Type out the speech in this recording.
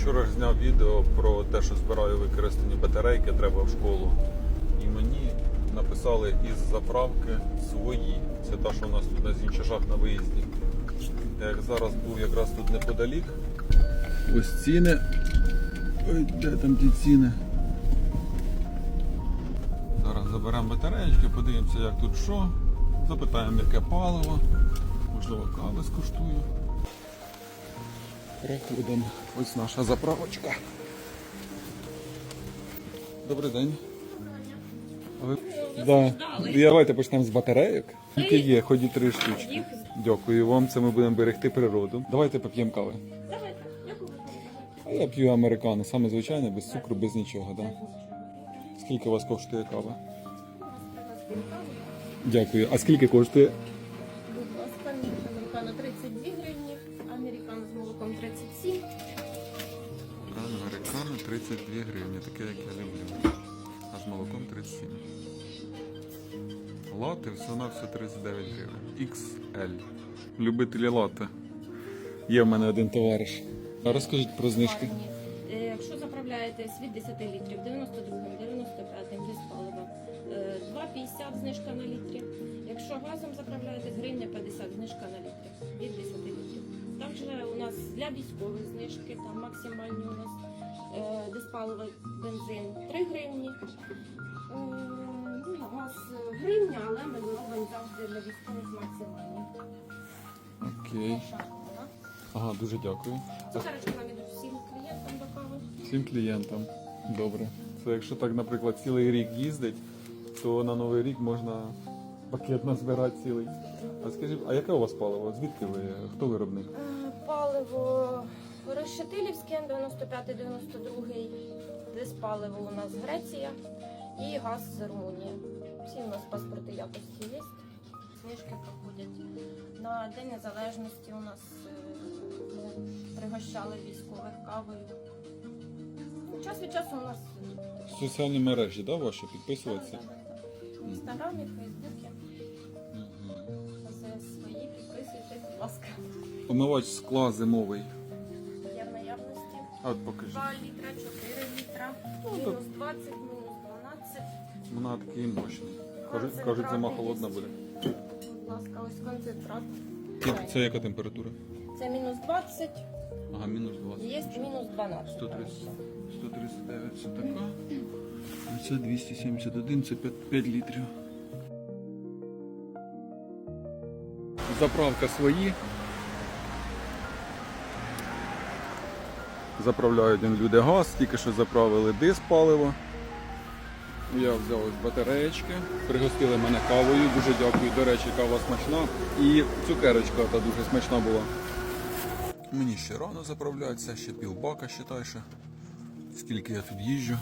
Вчора зняв відео про те, що збираю використані батарейки, треба в школу. І мені написали із заправки свої. Це та, що у нас тут на Зінчашах на виїзді. Я як зараз був якраз тут неподалік. Ось ціни. Ой, де там ті ціни? Зараз заберемо батареєчки, подивимося, як тут що. Запитаємо, яке паливо. Можливо, кави скуштую. Проходимо. Ось наша заправочка. Добрий день. Ви... Да. Давайте почнемо з батарейок. Тільки є, ході три штучки. Дякую вам, це ми будемо берегти природу. Давайте поп'ємо кави. А я п'ю американо, саме звичайне, без цукру, без нічого. Да? Скільки у вас коштує кава? Дякую. А скільки коштує? Будь ласка, американо 32 гривні, американо з молоком 37. Американо 32 гривні, таке як я люблю. А з молоком 37. Лати все на все 39 гривень. XL. Любителі лати. Є в мене один товариш. А розкажіть про знижки. Е, Якщо заправляєтесь від 10 літрів 92, 95 без палива, е, 2,50 знижка на літрі. Якщо газом заправляєтесь, гривня 50 знижка на літрі від 10 літрів. Також у нас для військових знижки, там максимальні у нас е, диспаливо бензин 3 гривні. Е, Ну, газ е, гривня, але ми робимо завжди для військових максимальні. Окей. Ага, дуже дякую. Цукерочки нам ідуть всім клієнтам до кави. Всім клієнтам. Добре. Це якщо так, наприклад, цілий рік їздить, то на новий рік можна пакет назбирати цілий. А скажіть, а яке у вас паливо? Звідки ви? Хто виробник? Е, Паливо Решетилівське 95-92, десь паливо у нас Греція і газ з Румунії. Всі у нас паспорти якості є. Знижки проходять. На День Незалежності у нас е, пригощали військових кавою. Час від часу у нас Соціальні мережі, да, ваші підписуватися? в інстаграмі, фейсбуці. Омивач скла зимовий. Є в наявності. А от покажіть. 2 літра, 4 літра, Ну, мінус так. 20, мінус 12. Вона такий мощний. Кажуть, кажуть, зима холодна буде. Будь ласка, ось концентрат. Це, це яка температура? Це мінус 20, Ага, мінус 20. є мінус 12. 130. 139 це така. А це 271, це 5, 5 літрів. Заправка свої. Заправляють люди газ, тільки що заправили диск паливо. Я взяв ось батареєчки, пригостили мене кавою, дуже дякую. До речі, кава смачна. І цукерочка та дуже смачна була. Мені ще рано заправляться, ще півбака, що. Скільки я тут їжджу.